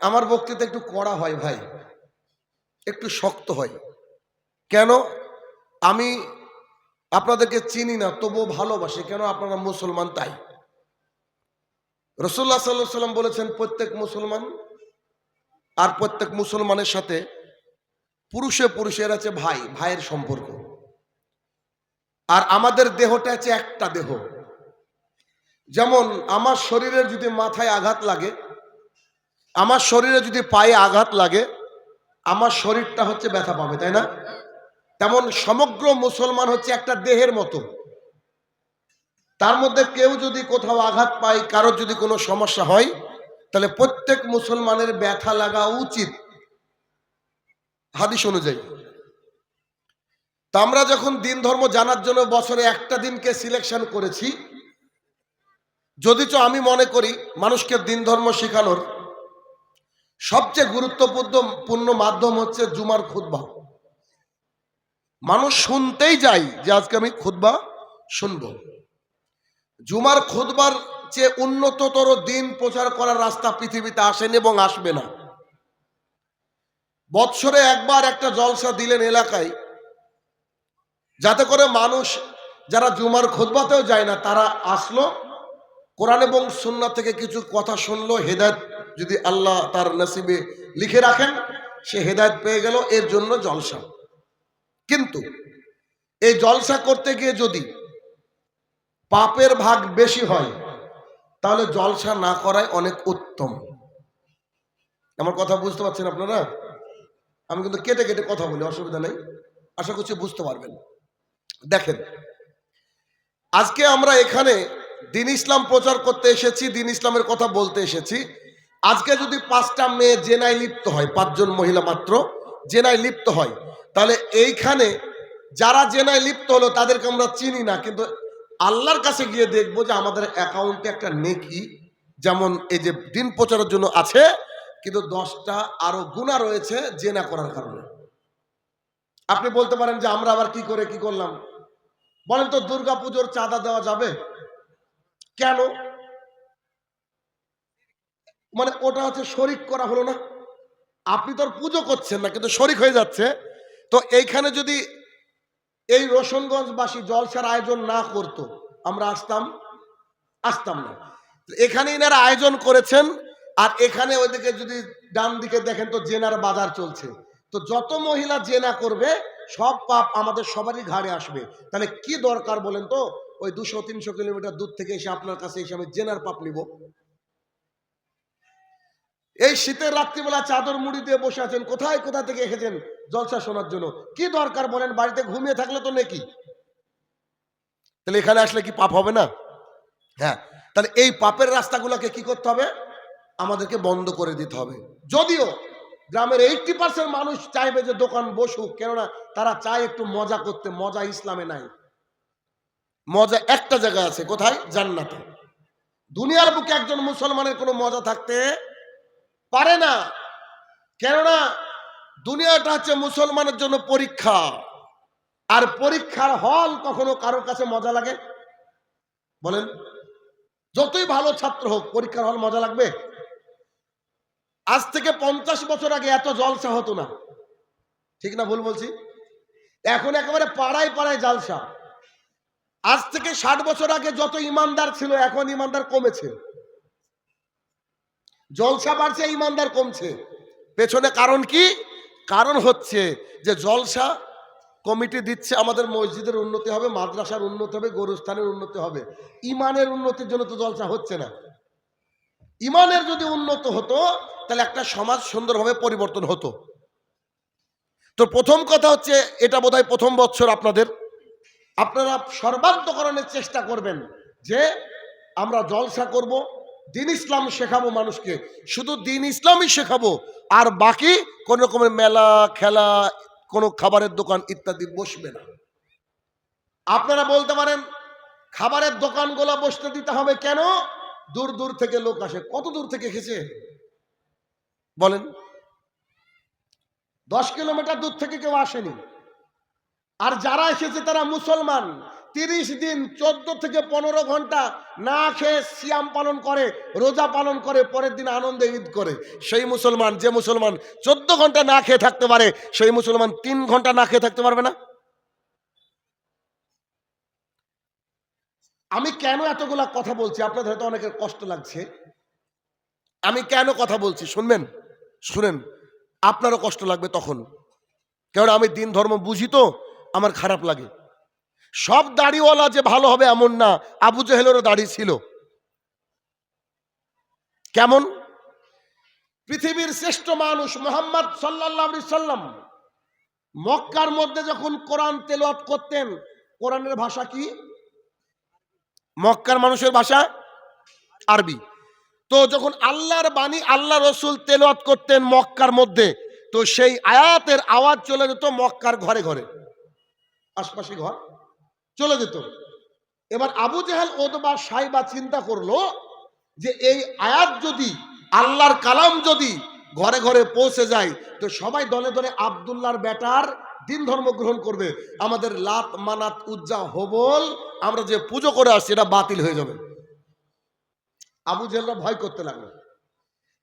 আমার বক্তৃতা একটু কড়া হয় ভাই। একটু শক্ত হয়। কেন? আমি আপনাদেরকে চিনি না, তবুও ভালোবাসি। কেন? আপনারা মুসলমান তাই। রসুল্লাহ সাল্লাহ সাল্লাম বলেছেন, প্রত্যেক মুসলমান আর প্রত্যেক মুসলমানের সাথে পুরুষে পুরুষের আছে ভাই, ভাইয়ের সম্পর্ক। আর আমাদের দেহটা আছে একটা দেহ। যেমন আমার শরীরের যদি মাথায় আঘাত লাগে আমার শরীরে যদি পায়ে আঘাত লাগে, আমার শরীরটা হচ্ছে ব্যথা পাবে, তাই না? তেমন সমগ্র মুসলমান হচ্ছে একটা দেহের মতো। তার মধ্যে কেউ যদি কোথাও আঘাত পায়, কারোর যদি কোনো সমস্যা হয়, তাহলে প্রত্যেক মুসলমানের ব্যথা লাগা উচিত হাদিস অনুযায়ী। তা আমরা যখন দিন ধর্ম জানার জন্য বছরে একটা দিনকে সিলেকশন করেছি যদিচ আমি মনে করি মানুষকে দিন ধর্ম শেখানোর সবচেয়ে গুরুত্বপূর্ণ মাধ্যম হচ্ছে জুমার খুতবা। মানুষ শুনতেই যায় যে আজকে আমি খুতবা শুনব। জুমার খুতবার চেয়ে উন্নততর দিন প্রচার করার রাস্তা পৃথিবীতে আসেনি এবং আসবে না। বৎসরে একবার একটা জলসা দিলেন এলাকায়, যাতে করে মানুষ যারা জুমার খুতবাতেও যায় না, তারা আসলো, কোরআন এবং সুন্না থেকে কিছু কথা শুনলো, হেদায়ত যদি আল্লাহ তার নসিবে লিখে রাখেন, সে হেদায়ত পেয়ে গেল, এর জন্য জলসা। কিন্তু এই জলসা করতে গিয়ে যদি পাপের ভাগ বেশি হয়, তাহলে জলসা না করাই অনেক উত্তম। আমার কথা বুঝতে পারছেন আপনারা? আমি কিন্তু কেটে কেটে কথা বলি, অসুবিধা নেই। আশা করছি বুঝতে পারবেন। দেখেন, আজকে আমরা এখানে দিন ইসলাম প্রচার করতে এসেছি, দিন ইসলামের কথা বলতে এসেছি। আজকে যদি পাঁচটা মেয়ে জেনায় লিপ্ত হয়, পাঁচজন মহিলা মাত্র জেনায় লিপ্ত হয়, তাহলে এইখানে যারা জেনায় লিপ্ত হলো তাদেরকে আমরা চিনি না, কিন্তু আল্লাহর কাছে গিয়ে দেখব যে আমাদের অ্যাকাউন্টে একটা নেকি, যেমন এই যে দিন প্রচারের জন্য আছে, কিন্তু দশটা আরও গুণা রয়েছে জেনা করার কারণে। আপনি বলতে পারেন যে আমরা আবার কি করে কি করলাম? বলেন তো দুর্গা পুজোর চাঁদা দেওয়া যাবে? কেন? মানে ওটা হচ্ছে শরিক করা হলো না। আপনি তো আর পুজো করছেন না, কিন্তু শরিক হয়ে যাচ্ছে। তো এইখানে যদি এই রোশনগঞ্জবাসী জলসার আয়োজন না করত, আমরা আসতাম আসতাম না। এখানে এনারা আয়োজন করেছেন, আর এখানে ওইদিকে যদি ডান দিকে দেখেন তো জেনার বাজার চলছে। তো যত মহিলা জেনা করবে, সব পাপ আমাদের সবারই ঘাড়ে আসবে। তাহলে কি দরকার বলেন তো? ওই দুশো তিনশো কিলোমিটার দূর থেকে এসে আপনার কাছে এসে আমি জেনার পাপ নিব। এই শীতের রাত্রিবেলা চাদর মুড়ি দিয়ে বসে আছেন, কোথায়, কোথা থেকে এসেছেন জলসা শোনার জন্য? কি দরকার বলেন, বাড়িতে ঘুমিয়ে থাকলে তো নাকি? তাহলে এখানে আসলে কি পাপ হবে না? হ্যাঁ তাহলে এই পাপের রাস্তাগুলোকে কি করতে হবে? আমাদেরকে বন্ধ করে দিতে হবে। যদিও গ্রামের এইটটি পার্সেন্ট মানুষ চাইবে যে দোকান বসুক, কেননা তারা চায় একটু মজা করতে, মজা ইসলামে নাই। মজা একটা জায়গা আছে, কোথায়? জান্নাতে। দুনিয়ার বুকে একজন মুসলমানের কোনো মজা থাকতে পারে না। কেননা দুনিয়াটা হচ্ছে মুসলমানের জন্য পরীক্ষা। আর পরীক্ষার হল কখনো কারোর কাছে মজা লাগে? বলেন। যতই ভালো ছাত্র হোক, পরীক্ষার হল মজা লাগবে? আজ থেকে পঞ্চাশ বছর আগে এত জলসা হতো না। ঠিক না ভুল বলছি? এখন একেবারে পাড়ায় পাড়ায় জালসা। আজ থেকে ষাট বছর আগে যত ইমানদার ছিল, এখন ইমানদার কমেছে। জলসা বাড়ছে, ইমানদার কমছে। পেছনে কারণ কি? কারণ হচ্ছে যে জলসা কমিটি দিচ্ছে আমাদের মসজিদের উন্নতি হবে, মাদ্রাসার উন্নতি হবে, গরুস্থানের উন্নতি হবে। ইমানের উন্নতির জন্য তো জলসা হচ্ছে না। ইমানের যদি উন্নত হতো, তাহলে একটা সমাজ সুন্দরভাবে পরিবর্তন হতো। তো প্রথম কথা হচ্ছে, এটা বোধহয় প্রথম বছর আপনাদের। আপনারা সর্বান্তকরণের চেষ্টা করবেন যে আমরা জলসা করব দিন ইসলাম শেখাবো মানুষকে। শুধু দিন ইসলামই শেখাবো, আর বাকি কোন রকমের মেলা, খেলা, কোনো খাবারের দোকান ইত্যাদি বসবে না। আপনারা বলতে পারেন, খাবারের দোকানগুলো বসতে দিতে হবে কেন? দূর দূর থেকে লোক আসে। কত দূর থেকে এসেছে? বলেন। দশ কিলোমিটার দূর থেকে কেউ আসেনি। আর যারা এসেছে তারা মুসলমান। তিরিশ দিন, চোদ্দ থেকে পনেরো ঘণ্টা না খেয়ে সিয়াম পালন করে, রোজা পালন করে, পরের দিন আনন্দে ঈদ করে। সেই মুসলমান, যে মুসলমান চোদ্দ ঘণ্টা না খেয়ে থাকতে পারে, সেই মুসলমান তিন ঘণ্টা না খেয়ে থাকতে পারবে না? আমি কেন এতগুলা কথা বলছি? আপনাদের হয়তো অনেকের কষ্ট লাগছে। আমি কেন কথা বলছি? শুনবেন? শুনেন। আপনারও কষ্ট লাগবে তখন। কারণ আমি দিন ধর্ম বুঝি তো, আমার খারাপ লাগে। সব দাড়িওয়ালা যে ভালো হবে এমন না, আবু জেহেলেরও দাড়ি ছিল। কেমন? পৃথিবীর শ্রেষ্ঠ মানুষ মোহাম্মদ সাল্লাহ সাল্লাম মক্কার মধ্যে যখন কোরআন তেলাওয়াত করতেন, কোরআনের ভাষা কি? মক্কার মানুষের ভাষা আরবি। তো যখন আল্লাহর বাণী, আল্লাহ রসুল তেলাওয়াত করতেন মক্কার মধ্যে, তো সেই আয়াতের আওয়াজ চলে যেত মক্কার ঘরে ঘরে। আশপাশে ঘর। চলে যেত। এবার আবু জেহাল ওদবা সাইবা চিন্তা করল যে এই আয়াত যদি, আল্লাহর কালাম যদি ঘরে ঘরে পৌঁছে যায়, তো সবাই দলে দলে আবদুল্লাহর বেটার দিন ধর্ম গ্রহণ করবে। আমাদের লাত মানাত উজ্জা হবল, আমরা যে পুজো করে আসছি, এটা বাতিল হয়ে যাবে। আবু জেহলরা ভয় করতে লাগল।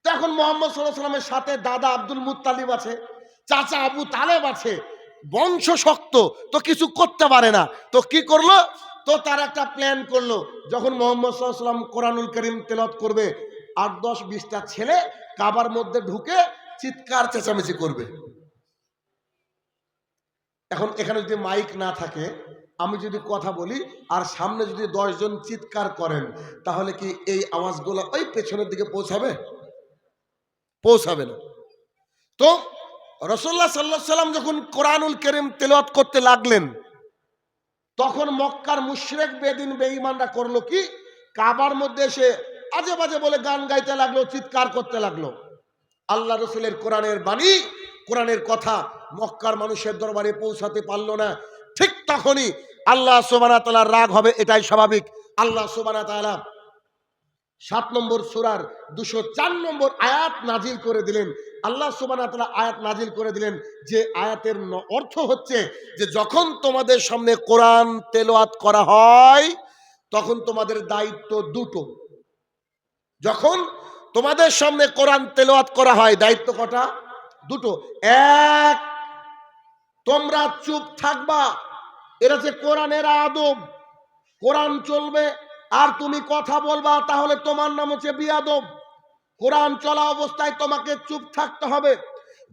তো এখন মোহাম্মদ সাল্লাহ সাল্লামের সাথে দাদা আব্দুল মুত্তালিব আছে, চাচা আবু তালেব আছে বংশ শক্ত তো কিছু করতে পারে না। তো কি করল? তো তার একটা প্ল্যান করল। যখন মোহাম্মদ কোরআনুল করিম তেলত করবে, আট দশ বিশটা ছেলে কাবার মধ্যে ঢুকে চিৎকার চেঁচামেচি করবে। এখন এখানে যদি মাইক না থাকে, আমি যদি কথা বলি, আর সামনে যদি দশজন চিৎকার করেন, তাহলে কি এই আওয়াজগুলো ওই পেছনের দিকে পৌঁছাবে? পৌঁছাবে না। তো রসল্লা সাল্লা সাল্লাম যখন কোরআনুল করিম তেলাওয়াত করতে লাগলেন, তখন মক্কার মুশরেক বেদিন, বেঈমানরা করল কি? কাবার মধ্যে এসে আজে বাজে বলে গান গাইতে লাগল, চিৎকার করতে লাগল। আল্লাহ রসুলের কোরআনের বাণী, কোরআনের কথা মক্কার মানুষের দরবারে পৌঁছাতে পারল না। ঠিক তখনই আল্লাহ সোবানা তালার রাগ হবে, এটাই স্বাভাবিক। আল্লাহ সোবানা তালা সাত নম্বর সুরার দুশো চার নম্বর আয়াত নাজিল করে দিলেন। আল্লাহ সুবানা তালা আয়াত নাজিল করে দিলেন যে আয়াতের অর্থ হচ্ছে যে যখন তোমাদের সামনে কোরআন তেলোয়াত করা হয়, তখন তোমাদের দায়িত্ব দুটো। যখন তোমাদের সামনে কোরআন তেলাওয়াত করা হয়, দায়িত্ব কটা? দুটো। এক, তোমরা চুপ থাকবা। এটা যে কোরআনের আদব। কোরআন চলবে আর তুমি কথা বলবা, তাহলে তোমার নাম হচ্ছে বিয়াদব। কোরআন চলা অবস্থায় তোমাকে চুপ থাকতে হবে।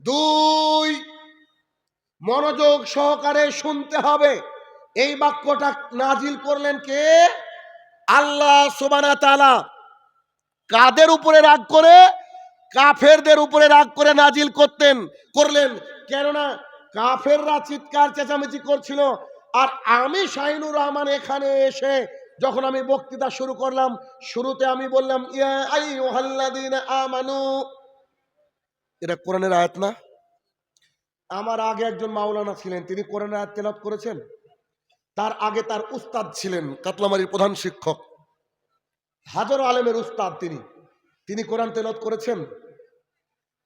দুই, মনোযোগ সহকারে শুনতে হবে। এই বাক্যটা নাজিল করলেন কে? আল্লাহ সুবানা তালা কাদের উপরে রাগ করে? কাফেরদের উপরে রাগ করে নাজিল করতেন, করলেন। কেননা কাফেররা চিৎকার চেঁচামেচি করছিল। আর আমি শাহিনুর রহমান এখানে এসে যখন আমি বক্তৃতা শুরু করলাম, শুরুতে আমি বললাম আমানু। এটা কোরআনের আয়াত না? আমার আগে একজন মাওলানা ছিলেন, তিনি কোরআনের আয়াত তেলাওয়াত করেছেন। তার আগে তার উস্তাদ ছিলেন, কাতলামারির প্রধান শিক্ষক। হাজারো আলেমের উস্তাদ তিনি। তিনি কোরআন তেলত করেছেন।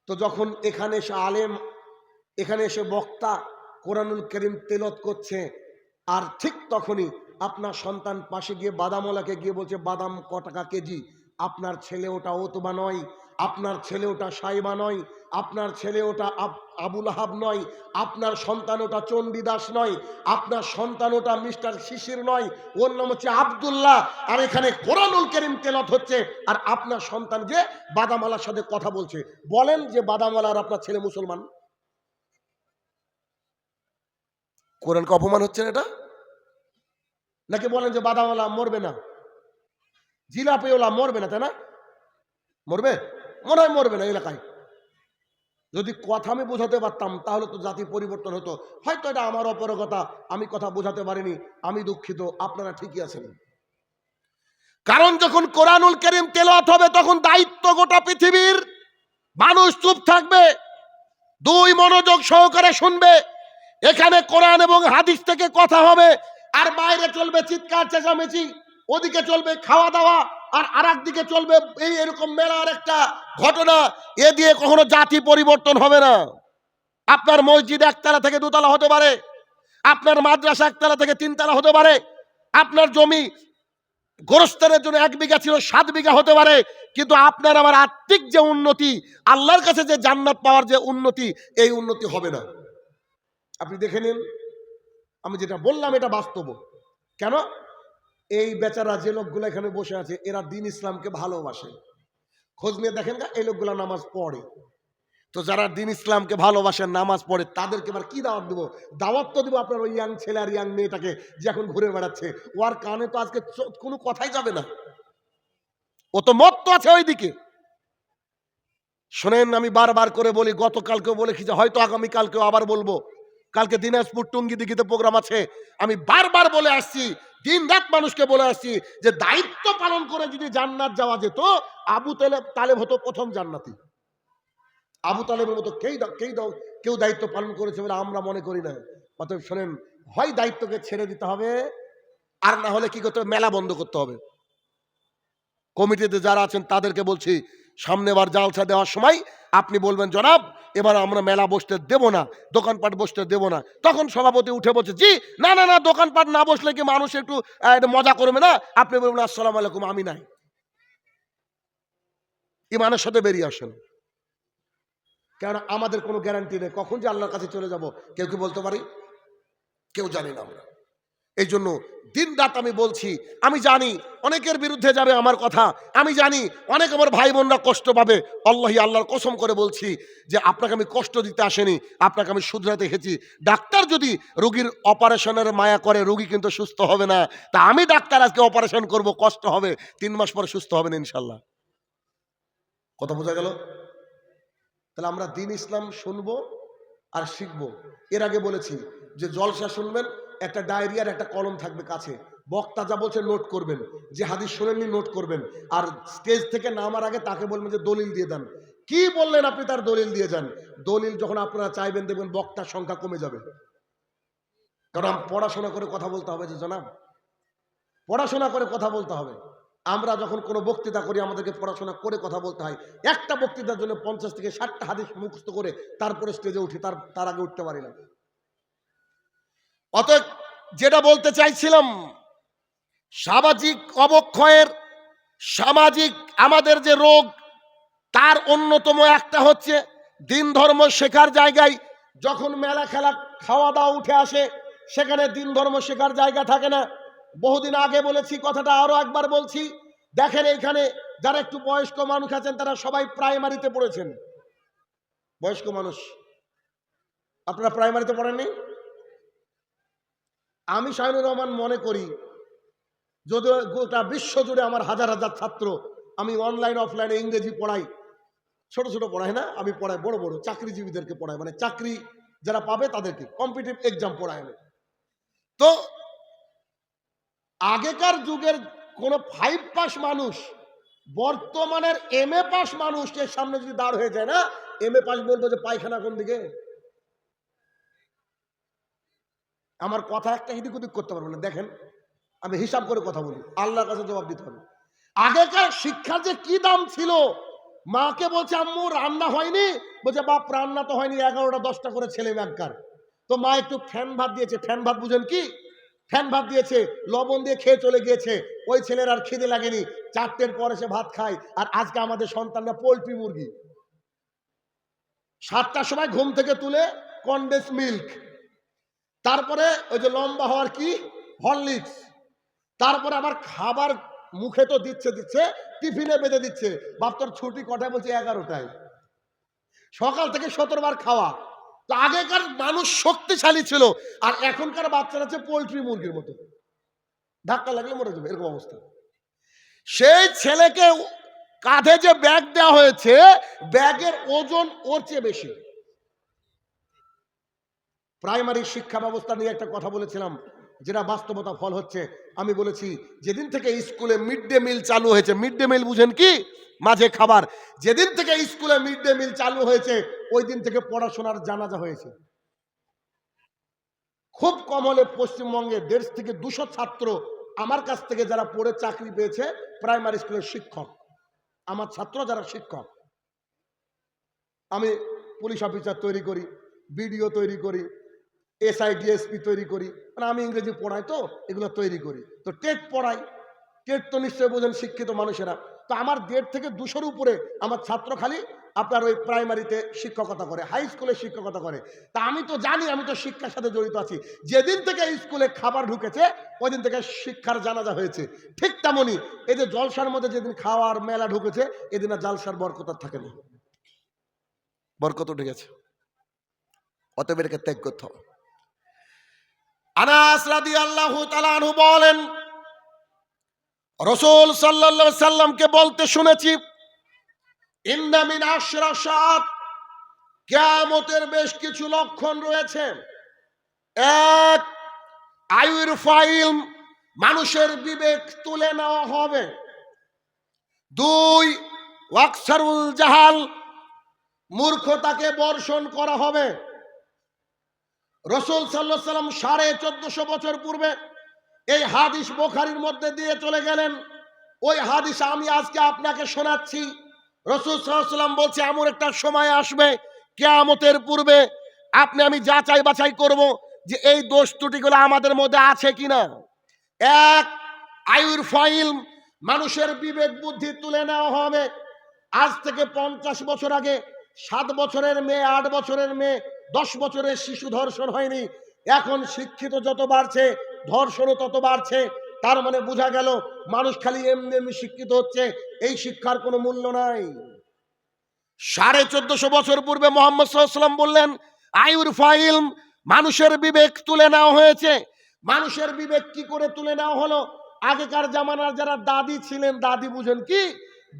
তো যখন এখানে এসে আলেম, এখানে এসে বক্তা কোরআনুল করিম তেলত করছে, আর ঠিক তখনই আপনার সন্তান পাশে গিয়ে বাদামওয়ালাকে গিয়ে বলছে, বাদাম ক টাকা কেজি? আপনার ছেলে ওটা ওতবা নয়, আপনার ছেলে ওটা সাইবা নয়, আপনার ছেলে ওটা আব- আবুল আহাব নয়, আপনার সন্তান ওটা চণ্ডীদাস নয়, আপনার সন্তান ওটা মিস্টার শিশির নয়, ওর নাম হচ্ছে আবদুল্লাহ। আর এখানে কোরআনুল করিম তেলত হচ্ছে, আর আপনার সন্তান যে বাদামালার সাথে কথা বলছে, বলেন যে বাদামালা আর আপনার ছেলে মুসলমান। কোরআনকে অপমান হচ্ছে না এটা? নাকি বলেন যে বাদামালা মরবে না? জিলাপিওলা মরবে না, তাই না? মরবে? মনে হয় মরবে না এলাকায়। যদি কথা আমি বোঝাতে পারতাম, তাহলে তো জাতি পরিবর্তন হতো। হয়তো এটা আমার অপরগতা, আমি কথা বোঝাতে পারিনি, আমি দুঃখিত, আপনারা ঠিকই আছেন। কারণ যখন কোরআনুল করিম তেলাওয়াত হবে, তখন দায়িত্ব গোটা পৃথিবীর। মানুষ চুপ থাকবে, দুই মনোযোগ সহকারে শুনবে। এখানে কোরআন এবং হাদিস থেকে কথা হবে আর বাইরে চলবে চিৎকার, চেঁচামেচি, ওদিকে চলবে খাওয়া দাওয়া আর আর দিকে চলবে এই এরকম মেলার একটা ঘটনা। এ দিয়ে কখনো জাতি পরিবর্তন হবে না। আপনার মসজিদ একতলা থেকে দুতলা হতে পারে, আপনার মাদ্রাসা একতলা থেকে তিনতলা হতে পারে, আপনার জমি গোরস্থানের জন্য এক বিঘা ছিল, সাত বিঘা হতে পারে, কিন্তু আপনার আমার আত্মিক যে উন্নতি, আল্লাহর কাছে যে জান্নাত পাওয়ার যে উন্নতি, এই উন্নতি হবে না। আপনি দেখে নিন আমি যেটা বললাম, এটা বাস্তব। কেন? এই বেচারা যে লোকগুলো এখানে বসে আছে, এরা দিন ইসলামকে ভালোবাসে। খোঁজ নিয়ে দেখেন না এই লোকগুলা নামাজ পড়ে। তো যারা দিন ইসলামকে ভালোবাসে, নামাজ পড়ে, তাদেরকে এবার কি দাওয়াত দেবো? দাওয়াত তো দেবো আপনার ওই ইয়াং ছেলে আর ইয়াং মেয়েটাকে, যে এখন ঘুরে বেড়াচ্ছে। ও আর কানে তো আজকে কোনো কথাই যাবে না। ও তো মত তো আছে ওইদিকে। শোনেন, আমি বারবার করে বলি, গতকালকেও বলেছি যে হয়তো আগামীকালকেও আবার বলব। কালকে দিনাজপুর টুঙ্গি দিঘিতে প্রোগ্রাম আছে। আমি বারবার বলে আসছি দিন রাত মানুষকে বলে আসছি যে দায়িত্ব পালন করে যদি জান্নাত যাওয়া যেত, আবু তালেব তালেব হতো প্রথম জান্নাতি। আবু তালেবের মতো কেই কেই কেউ দায়িত্ব পালন করেছে বলে আমরা মনে করি না। অতএব শোনেন, হয় দায়িত্বকে ছেড়ে দিতে হবে, আর না হলে কি করতে হবে? মেলা বন্ধ করতে হবে। কমিটিতে যারা আছেন তাদেরকে বলছি, সামনেবার জালসা দেওয়ার সময় আপনি বলবেন, জনাব এবার আমরা মেলা বসতে দেব না, দোকানপাট বসতে দেব না। তখন সভাপতি উঠে বলছে, জি, না না না, দোকানপাট না বসলে কি মানুষ একটু মজা করবে না? আপনি বলবেন, আসসালাম আলাইকুম, আমি নাই। ইমানের সাথে বেরিয়ে আসেন। কেন আমাদের কোনো গ্যারান্টি নেই, কখন যে আল্লাহর কাছে চলে যাব, কেউ কি বলতে পারি? কেউ জানি না আমরা। এই জন্য দিন রাত আমি বলছি, আমি জানি অনেকের বিরুদ্ধে যাবে আমার কথা, আমি জানি অনেক আমার ভাই বোনরা কষ্ট পাবে। আল্লাহি আল্লাহর কসম করে বলছি যে আপনাকে আমি কষ্ট দিতে আসেনি, আপনাকে আমি শুধরাতে এসেছি। ডাক্তার যদি রোগীর অপারেশনের মায়া করে, রোগী কিন্তু সুস্থ হবে না। তা আমি ডাক্তার আজকে অপারেশন করব, কষ্ট হবে, তিন মাস পরে সুস্থ হবেন ইনশাল্লাহ কথা বোঝা গেল? তাহলে আমরা দিন ইসলাম শুনব আর শিখব। এর আগে বলেছি যে জলসা শুনবেন একটা ডায়েরি একটা কলম থাকবে কাছে। বক্তা যা বলছে নোট করবেন, যে হাদিস শোনেননি নোট করবেন। আর স্টেজ থেকে নামার আগে তাকে বলবেন যে দলিল দিয়ে দেন। কি বললেন আপনি তার দলিল দিয়ে যান দলিল যখন আপনারা চাইবেন দেখবেন বক্তার সংখ্যা কমে যাবে। কারণ পড়াশোনা করে কথা বলতে হবে যে জনাব, পড়াশোনা করে কথা বলতে হবে। আমরা যখন কোনো বক্তৃতা করি, আমাদেরকে পড়াশোনা করে কথা বলতে হয়। একটা বক্তৃতার জন্য পঞ্চাশ থেকে ষাটটা হাদিস মুখস্থ করে তারপরে স্টেজে উঠি, তার তার আগে উঠতে পারি না। অতএব যেটা বলতে চাইছিলাম, সামাজিক অবক্ষয়ের, সামাজিক আমাদের যে রোগ, তার অন্যতম একটা হচ্ছে দিন ধর্ম শেখার জায়গায় যখন মেলা খেলা, খাওয়া দাওয়া উঠে আসে, সেখানে দিন ধর্ম শেখার জায়গা থাকে না। বহুদিন আগে বলেছি, কথাটা আরও একবার বলছি, দেখেন এইখানে যারা একটু বয়স্ক মানুষ আছেন, তারা সবাই প্রাইমারিতে পড়েছেন। বয়স্ক মানুষ, আপনারা প্রাইমারিতে পড়েননি? আমি শাহিনুর রহমান মনে করি যদি গোটা বিশ্ব জুড়ে আমার হাজার হাজার ছাত্র, আমি অনলাইন অফলাইনে ইংরেজি পড়াই। ছোট ছোট পড়াই না, আমি পড়াই বড় বড় চাকরিজীবীদেরকে পড়াই মানে চাকরি যারা পাবে তাদেরকে কম্পিটিভ এক্সাম পড়াই আমি। তো আগেকার যুগের কোন ফাইভ পাস মানুষ, বর্তমানের এম এ পাস মানুষের সামনে যদি দাঁড় হয়ে যায় না এম এ পাস বলব যে পায়খানা কোন দিকে? আমার কথা একটা হিদিক উদিক করতে পারব না। দেখেন, আমি হিসাব করে কথা বলি। আল্লাহর কাছে জবাব দিতে হবে। আগেকার শিক্ষার যে কি দাম ছিল, মাকে বলছে, আম্মু, রান্না হয়নি? বলছে, বাপ, রান্না তো হয়নি, এগারোটা দশটা করে ছেলে ব্যাংকার তো মা একটু ফ্যান ভাত দিয়েছে। ফ্যান ভাত বুঝেন কি? ফ্যান ভাত দিয়েছে, লবণ দিয়ে খেয়ে চলে গিয়েছে। ওই ছেলের আর খিদে লাগেনি। চারটের পরে সে ভাত খায়। আর আজকে আমাদের সন্তানরা পোলট্রি মুরগি। সাতটার সময় ঘুম থেকে তুলে, কন্ডেন্স মিল্ক। তারপরে ওই যে লম্বা হওয়ার কি? হরলিক্স। তারপরে আবার খাবার মুখে তো দিচ্ছে দিচ্ছে, টিফিনে বেঁধে দিচ্ছে। বাপ, তোর ছুটি কটায়? বলছে এগারোটায়। সকাল থেকে সতেরো বার খাওয়া। তো আগেকার মানুষ শক্তিশালী ছিল, আর এখনকার বাচ্চারা হচ্ছে পোলট্রি মুরগির মতো। ধাক্কা লাগলে মরে যাবে, এরকম অবস্থা। সেই ছেলেকে কাঁধে যে ব্যাগ দেওয়া হয়েছে, ব্যাগের ওজন ওর চেয়ে বেশি। প্রাইমারি শিক্ষা ব্যবস্থা নিয়ে একটা কথা বলেছিলাম, যেটা বাস্তবতা ফল হচ্ছে। আমি বলেছি, যেদিন থেকে স্কুলে মিড ডে মিল চালু হয়েছে মিড ডে মিল বুঝেন কি? মাঝে খাবার। যেদিন থেকে স্কুলে মিড ডে মিল চালু হয়েছে, ওই দিন থেকে পড়াশোনার জানাজা হয়েছে। খুব কম হলে পশ্চিমবঙ্গে দেড় থেকে দুশো ছাত্র আমার কাছ থেকে যারা পড়ে চাকরি পেয়েছে প্রাইমারি স্কুলের শিক্ষক। আমার ছাত্র যারা শিক্ষক। আমি পুলিশ অফিসার তৈরি করি বিডিও তৈরি করি এসআই ডিএসপি তৈরি করি। মানে আমি ইংরেজি পড়াই তো, এগুলো তৈরি করি। তো টেট পড়াই। টেট তো নিশ্চয়ই বোঝেন শিক্ষিত মানুষেরা। তো আমার দেড় থেকে দুশোর উপরে আমার ছাত্র খালি আপনার ওই প্রাইমারিতে শিক্ষকতা করে, হাই স্কুলে শিক্ষকতা করে। তা আমি তো জানি, আমি তো শিক্ষার সাথে জড়িত আছি। যেদিন থেকে স্কুলে খাবার ঢুকেছে ওই দিন থেকে শিক্ষার জানাজা হয়েছে। ঠিক তেমনই এই যে জলসার মধ্যে যেদিন খাওয়ার মেলা ঢুকেছে, এদিন আর জলসার বরকত আর থাকেনি বরকত ঢুকেছে অতএব এটাকে ত্যাগ করতে হবে। আনাস রাদি আল্লাহ তালানহু বলেন, রসুল সাল্লাল্লাহু সাল্লামকে বলতে শুনেছি ইন্দামিন আশরাসাত কিয়ামতের বেশ কিছু লক্ষণ রয়েছে। এক, আয়ুর ফাইল মানুষের বিবেক তুলে নেওয়া হবে। দুই, ওয়াকসারুল জাহাল মূর্খতাকে বর্ষণ করা হবে। রসুল সাল্লাহ সাল্লাম সাড়ে চোদ্দশো বছর পূর্বে এই হাদিস বোখারির মধ্যে দিয়ে চলে গেলেন। ওই হাদিস আমি আজকে আপনাকে শোনাচ্ছি। রসুল সাল্লাম বলছে, এমন একটা সময় আসবে, কেয়ামতের পূর্বে আপনি, আমি যাচাই বাছাই করব যে এই দোষ ত্রুটিগুলো আমাদের মধ্যে আছে কিনা। এক, আয়ুর ফাইল মানুষের বিবেক বুদ্ধি তুলে নেওয়া হবে। আজ থেকে পঞ্চাশ বছর আগে সাত বছরের মেয়ে, আট বছরের মেয়ে, দশ বছরের শিশু ধর্ষণ হয়নি। এখন শিক্ষিত যত বাড়ছে, ধর্ষণও তত বাড়ছে। তার মানে বোঝা গেল, মানুষ খালি এমনি এমনি শিক্ষিত হচ্ছে, এই শিক্ষার কোনো মূল্য নাই। সাড়ে চোদ্দশো বছর পূর্বে মোহাম্মদ বললেন, আয়ুর ফাইল মানুষের বিবেক তুলে নেওয়া হয়েছে। মানুষের বিবেক কি করে তুলে নেওয়া হলো? আগেকার জামানার যারা দাদি ছিলেন, দাদি বুঝেন কি?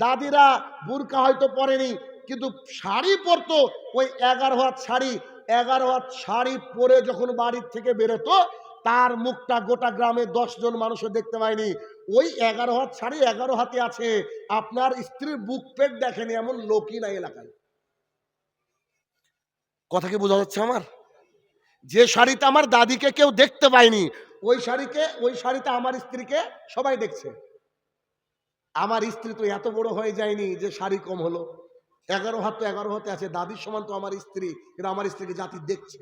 দাদিরা বুরকা হয়তো পরেনি কিন্তু শাড়ি পরতো, ওই এগারো হাত শাড়ি, এগারো হাত শাড়ি পরে যখন বাড়ির থেকে বেরোতো, তার মুখটা গোটা গ্রামে জন মানুষও দেখতে পায়নি। ওই এগারো হাত শাড়ি এগারো হাতে আছে। আপনার স্ত্রীর বুক পেট দেখেনি, এমন লোকই নাই এলাকায়। কথা কি বোঝা যাচ্ছে আমার? যে শাড়িতে আমার দাদিকে কেউ দেখতে পায়নি, ওই শাড়িকে, ওই শাড়িতে আমার স্ত্রীকে সবাই দেখছে। আমার স্ত্রী তো এত বড় হয়ে যায়নি যে শাড়ি কম হলো। এগারো হাত তো এগারো হাতে আছে দাদির সমান তো আমার স্ত্রী কিন্তু আমার স্ত্রীকে জাতি দেখছে।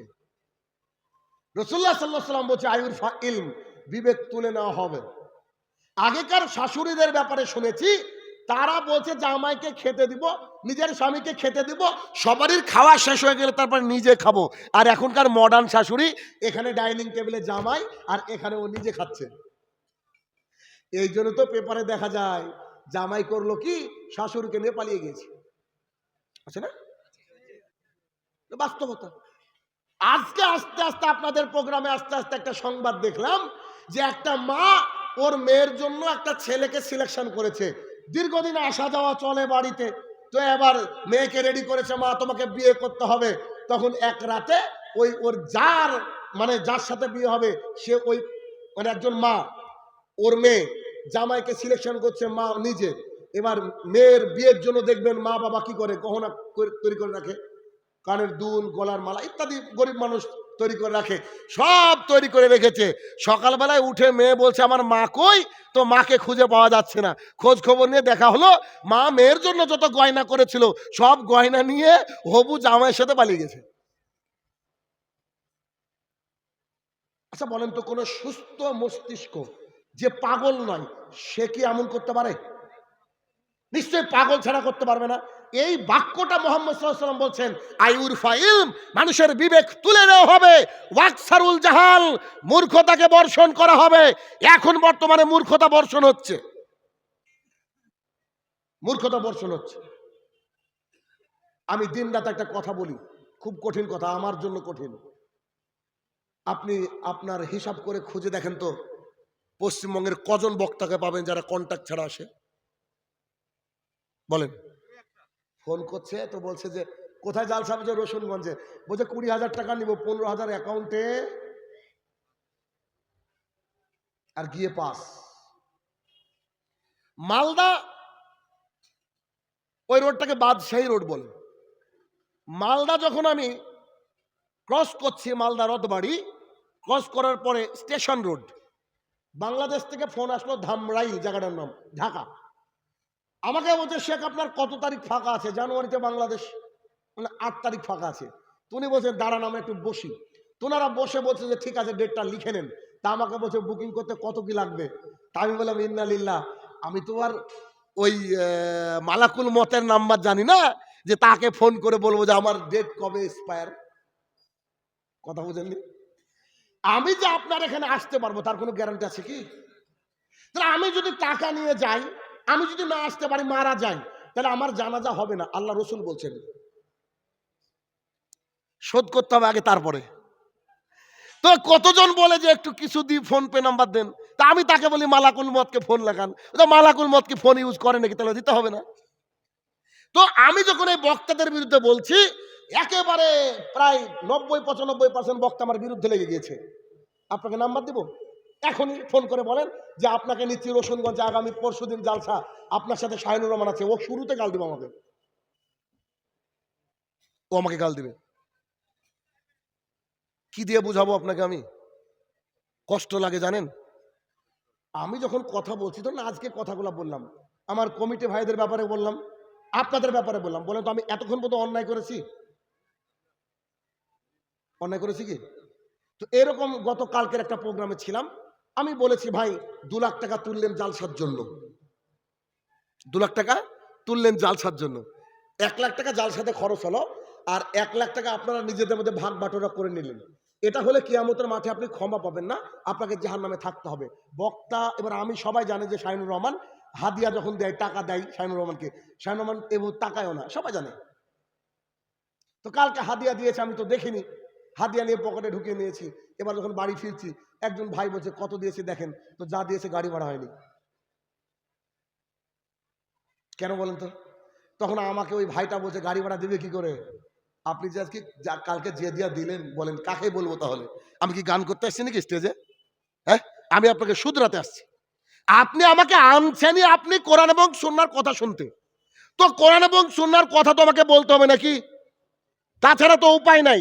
রসুল্লাহ সাল্লাহ সাল্লাম বলছে আয়ুর ফা, ইলম, বিবেক তুলে নেওয়া হবে। আগেকার শাশুড়িদের ব্যাপারে শুনেছি, তারা বলছে, জামাইকে খেতে দিব, নিজের স্বামীকে খেতে দিব, সবারই খাওয়া শেষ হয়ে গেলে তারপর নিজে খাব। আর এখনকার মডার্ন শাশুড়ি, এখানে ডাইনিং টেবিলে জামাই, আর এখানে ও নিজে খাচ্ছে। এই জন্য তো পেপারে দেখা যায়, জামাই করল কি, শাশুড়িকে নিয়ে পালিয়ে গেছে আছে না? বাস্তবতা। আজকে আস্তে আস্তে আপনাদের প্রোগ্রামে আস্তে আস্তে একটা সংবাদ দেখলাম যে একটা মা ওর মেয়ের জন্য একটা ছেলেকে সিলেকশন করেছে। দীর্ঘদিন আসা যাওয়া চলে বাড়িতে। তো এবার মেয়েকে রেডি করেছে, মা, তোমাকে বিয়ে করতে হবে। তখন এক রাতে ওই ওর যার মানে যার সাথে বিয়ে হবে, সে ওই মানে একজন মা, ওর মেয়ে জামাইকে সিলেকশন করছে মা নিজে। এবার মেয়ের বিয়ের জন্য দেখবেন মা বাবা কি করে? গহনা তৈরি করে রাখে। কানের দুল, গলার মালা ইত্যাদি গরিব মানুষ তৈরি করে রাখে। সব তৈরি করে রেখেছে। সকালবেলায় উঠে মেয়ে বলছে, আমার মা কই? তো মাকে খুঁজে পাওয়া যাচ্ছে না। খোঁজ খবর নিয়ে দেখা হলো, মা মেয়ের জন্য যত গয়না করেছিল, সব গয়না নিয়ে হবু জামাইয়ের সাথে পালিয়ে গেছে। আচ্ছা বলেন তো কোনো সুস্থ মস্তিষ্ক যে পাগল নয়, সে কি এমন করতে পারে? নিশ্চয়ই পাগল ছাড়া করতে পারবে না। এই বাক্যটা মোহাম্মদ সাল্লাম বলছেন আয়ুর ফাইল, মানুষের বিবেক তুলে নেওয়া হবে। ওয়াকসারুল জাহাল, মূর্খতাকে বর্ষণ করা হবে। এখন বর্তমানে মূর্খতা বর্ষণ হচ্ছে। মূর্খতা বর্ষণ হচ্ছে। আমি দিন রাত একটা কথা বলি, খুব কঠিন কথা, আমার জন্য কঠিন। আপনি আপনার হিসাব করে খুঁজে দেখেন তো, পশ্চিমবঙ্গের কজন বক্তাকে পাবেন যারা কন্ট্যাক্ট ছাড়া আসে? বলেন। ফোন করছে, তো বলছে যে, কোথায় জাল সাহেব যে রসুনগঞ্জে? বলছে কুড়ি হাজার টাকা নিব, পনেরো হাজার অ্যাকাউন্টে আর গিয়ে পাস। মালদা, ওই রোডটাকে বাদশাহী রোড বলে মালদা যখন আমি ক্রস করছি, মালদা রথবাড়ি ক্রস করার পরে স্টেশন রোড বাংলাদেশ থেকে ফোন আসলো ধামরাই, জায়গাটার নাম, ঢাকা। আমাকে বলছে, শেখ, আপনার কত তারিখ ফাঁকা আছে? জানুয়ারিতে বাংলাদেশ। মানে আট তারিখ ফাঁকা আছে। তো উনি বলছেন দাঁড়ান, আমরা একটু বসি। তোনারা বসে বলছে যে, ঠিক আছে ডেটটা লিখে নেন। তা আমাকে বলছে বুকিং করতে কত কি লাগবে? তা আমি বললাম, ইন্না লিল্লাহ। আমি তো আর ওই মালাকুল মতের নাম্বার জানি না, যে তাকে ফোন করে বলব যে, আমার ডেট কবে এক্সপায়ার কথা বুঝেননি? আমি যে আপনার এখানে আসতে পারব, তার কোনো গ্যারান্টি আছে কি? আমি যদি টাকা নিয়ে যাই আমি যদি না আসতে পারি, মারা যাই তাহলে আমার জানাজা হবে না, আল্লাহ রসুল বলছেন। শোধ করতে হবে আগে তারপরে। তো কতজন বলে যে একটু কিছু দিয়ে ফোন পে নাম্বার দেন? তা আমি তাকে বলি, মালাকুল মতকে ফোন লাগান। তো মালাকুল মতকে ফোন ইউজ করে নাকি? তাহলে দিতে হবে না। তো আমি যখন এই বক্তাদের বিরুদ্ধে বলছি, একেবারে প্রায় নব্বই পঁচানব্বই পার্সেন্ট বক্তা আমার বিরুদ্ধে লেগে গিয়েছে। আপনাকে নাম্বার দেবো? এখনই ফোন করে বলেন যে আপনাকে নিচ্ছি রসুনগঞ্জে আগামী পরশু দিন জালসা। আপনার সাথে শাহিনুর রহমান আছে, ও শুরুতে গাল দেবে আমাকে। ও আমাকে গাল দিবে। কি দিয়ে বুঝাবো আপনাকে আমি? কষ্ট লাগে, জানেন? আমি যখন কথা বলছি তো না আজকে কথাগুলো বললাম, আমার কমিটি ভাইদের ব্যাপারে বললাম, আপনাদের ব্যাপারে বললাম, বলেন তো আমি এতক্ষণ পর্যন্ত অন্যায় করেছি? অন্যায় করেছি কি? তো এরকম গত কালকের একটা প্রোগ্রামে ছিলাম আমি বলেছি, ভাই, দু লাখ টাকা তুললেন জালসার জন্য। দু লাখ টাকা তুললেন জালসার জন্য। এক লাখ টাকা জালসাতে খরচ হলো আর এক লাখ টাকা আপনারা নিজেদের মধ্যে ভাগ বাটোরা করে নিলেন। এটা হলে কিয়ামতের মাঠে আপনি ক্ষমা পাবেন না, আপনাকে জাহান নামে থাকতে হবে। বক্তা, এবার আমি সবাই জানি যে শাহিনুর রহমান হাদিয়া যখন দেয়, টাকা দেয় শাহিনুর রহমানকে। শাহিনুর রহমান এবং টাকায়ও না, সবাই জানে। তো কালকে হাদিয়া দিয়েছে, আমি তো দেখিনি। হাদিয়া নিয়ে পকেটে ঢুকিয়ে নিয়েছি। এবার যখন বাড়ি ফিরছি, একজন ভাই বলছে, কত দিয়েছে দেখেন? তো যা দিয়েছে গাড়ি ভাড়া হয়নি। কেন বলেন তো? তখন আমাকে ওই ভাইটা বলছে, গাড়ি ভাড়া দিবে কি করে? আপনি যে আজকে কালকে যে দিয়া দিলেন, বলেন, কাকে বলব তাহলে? আমি কি গান করতে আসছি নাকি স্টেজে হ্যাঁ? আমি আপনাকে শুধরাতে আসছি। আপনি আমাকে আনছেনই আপনি কোরআন এবং সন্ন্যার কথা শুনতে। তো কোরআন এবং সন্ন্যার কথা তো আমাকে বলতে হবে নাকি? তাছাড়া তো উপায় নাই।